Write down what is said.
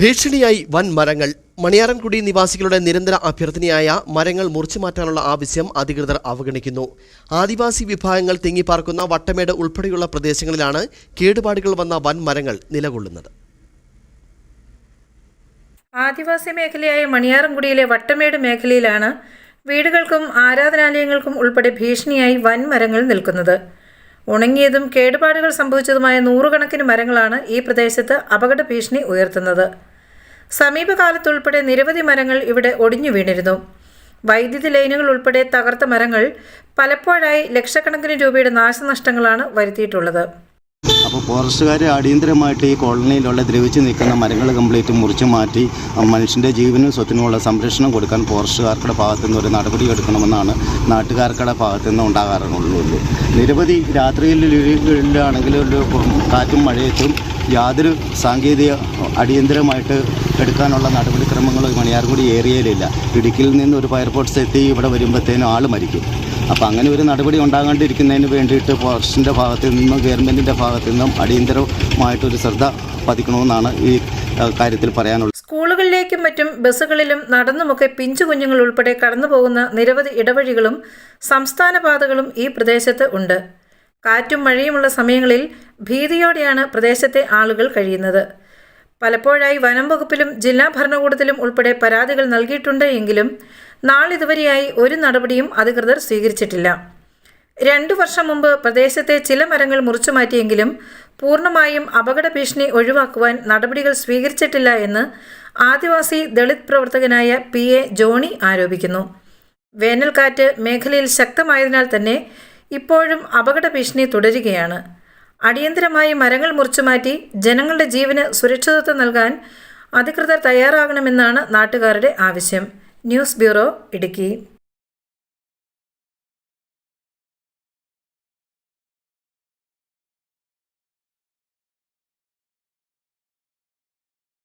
ഭീഷണിയായി വൻ മരങ്ങൾ. മണിയാറൻകുടി നിവാസികളുടെ നിരന്തര അഭ്യർത്ഥനയായ മരങ്ങൾ മുറിച്ചു മാറ്റാനുള്ള ആവശ്യം അധികൃതർ അവഗണിക്കുന്നു. ആദിവാസി വിഭാഗങ്ങൾ തിങ്ങിപ്പാർക്കുന്ന വട്ടമേട് ഉൾപ്പെടെയുള്ള പ്രദേശങ്ങളിലാണ് കേടുപാടുകൾ വന്ന വൻ മരങ്ങൾ നിലകൊള്ളുന്നത്. ആദിവാസി മേഖലയായ മണിയാറൻകുടിയിലെ വട്ടമേട് മേഖലയിലാണ് വീടുകൾക്കും ആരാധനാലയങ്ങൾക്കും ഉൾപ്പെടെ ഭീഷണിയായി വൻ മരങ്ങൾ നിൽക്കുന്നത്. ഉണങ്ങിയതും കേടുപാടുകൾ സംഭവിച്ചതുമായ നൂറുകണക്കിന് മരങ്ങളാണ് ഈ പ്രദേശത്ത് അപകട ഭീഷണി ഉയർത്തുന്നത്. സമീപകാലത്തുൾപ്പെടെ നിരവധി മരങ്ങൾ ഇവിടെ ഒടിഞ്ഞു വീണിരുന്നു. വൈദ്യുതി ലൈനുകൾ ഉൾപ്പെടെ തകർത്ത മരങ്ങൾ പലപ്പോഴായി ലക്ഷക്കണക്കിന് രൂപയുടെ നാശനഷ്ടങ്ങളാണ് വരുത്തിയിട്ടുള്ളത്. അപ്പോൾ ഫോറസ്റ്റുകാർ അടിയന്തരമായിട്ട് ഈ കോളനിയിലുള്ള ദ്രവിച്ച് നിൽക്കുന്ന മരങ്ങൾ കംപ്ലീറ്റ് മുറിച്ച് മാറ്റി മനുഷ്യന്റെ ജീവനും സ്വത്തിനുമുള്ള സംരക്ഷണം കൊടുക്കാൻ ഫോറസ്റ്റുകാർക്കുടെ ഭാഗത്തു നിന്ന് ഒരു നടപടി എടുക്കണമെന്നാണ് നാട്ടുകാർക്കുടെ ഭാഗത്തു നിന്ന് ഉണ്ടാകാറുള്ളൂ നിരവധി രാത്രിയിലാണെങ്കിലും ഒരു കാറ്റും മഴയത്തും യാതൊരു സാങ്കേതിക അടിയന്തരമായിട്ട് എടുക്കാനുള്ള നടപടിക്രമങ്ങൾ മണിയാർകുടി ഏരിയയിലില്ല ഇടുക്കിയിൽ നിന്ന് ഒരു ഫയർഫോഴ്സ് എത്തി ഇവിടെ വരുമ്പോഴത്തേനും ആൾ മരിക്കും. അപ്പോൾ അങ്ങനെ ഒരു നടപടി ഉണ്ടാകാണ്ടിരിക്കുന്നതിന് വേണ്ടിയിട്ട് ഫോറസ്റ്റിന്റെ ഭാഗത്തു നിന്നും ഗവൺമെന്റിന്റെ ഭാഗത്തു നിന്നും അടിയന്തരമായിട്ടൊരു ശ്രദ്ധ പതിക്കണമെന്നാണ് ഈ കാര്യത്തിൽ പറയാനുള്ളത്. സ്കൂളുകളിലേക്കും മറ്റും ബസ്സുകളിലും നടന്നുമൊക്കെ പിഞ്ചു കുഞ്ഞുങ്ങൾ ഉൾപ്പെടെ കടന്നുപോകുന്ന നിരവധി ഇടവഴികളും സംസ്ഥാന പാതകളും ഈ പ്രദേശത്ത് ഉണ്ട്. കാറ്റും മഴയുമുള്ള സമയങ്ങളിൽ ഭീതിയോടെയാണ് പ്രദേശത്തെ ആളുകൾ കഴിയുന്നത്. പലപ്പോഴായി വനം വകുപ്പിലും ജില്ലാ ഭരണകൂടത്തിലും ഉൾപ്പെടെ പരാതികൾ നൽകിയിട്ടുണ്ട് എങ്കിലും നാളിതുവരെയായി ഒരു നടപടിയും അധികൃതർ സ്വീകരിച്ചിട്ടില്ല. രണ്ടു വർഷം മുമ്പ് പ്രദേശത്തെ ചില മരങ്ങൾ മുറിച്ചു മാറ്റിയെങ്കിലും പൂർണമായും അപകട ഭീഷണി ഒഴിവാക്കുവാൻ നടപടികൾ സ്വീകരിച്ചിട്ടില്ല എന്ന് ആദിവാസി ദളിത് പ്രവർത്തകനായ പി എ ജോണി ആരോപിക്കുന്നു. വേനൽക്കാറ്റ് മേഖലയിൽ ശക്തമായതിനാൽ തന്നെ ഇപ്പോഴും അപകട ഭീഷണി തുടരുകയാണ്. അടിയന്തരമായി മരങ്ങൾ മുറിച്ചുമാറ്റി ജനങ്ങളുടെ ജീവന് സുരക്ഷിതത്വം നൽകാൻ അധികൃതർ തയ്യാറാകണമെന്നാണ് നാട്ടുകാരുടെ ആവശ്യം. News bureau Idukki.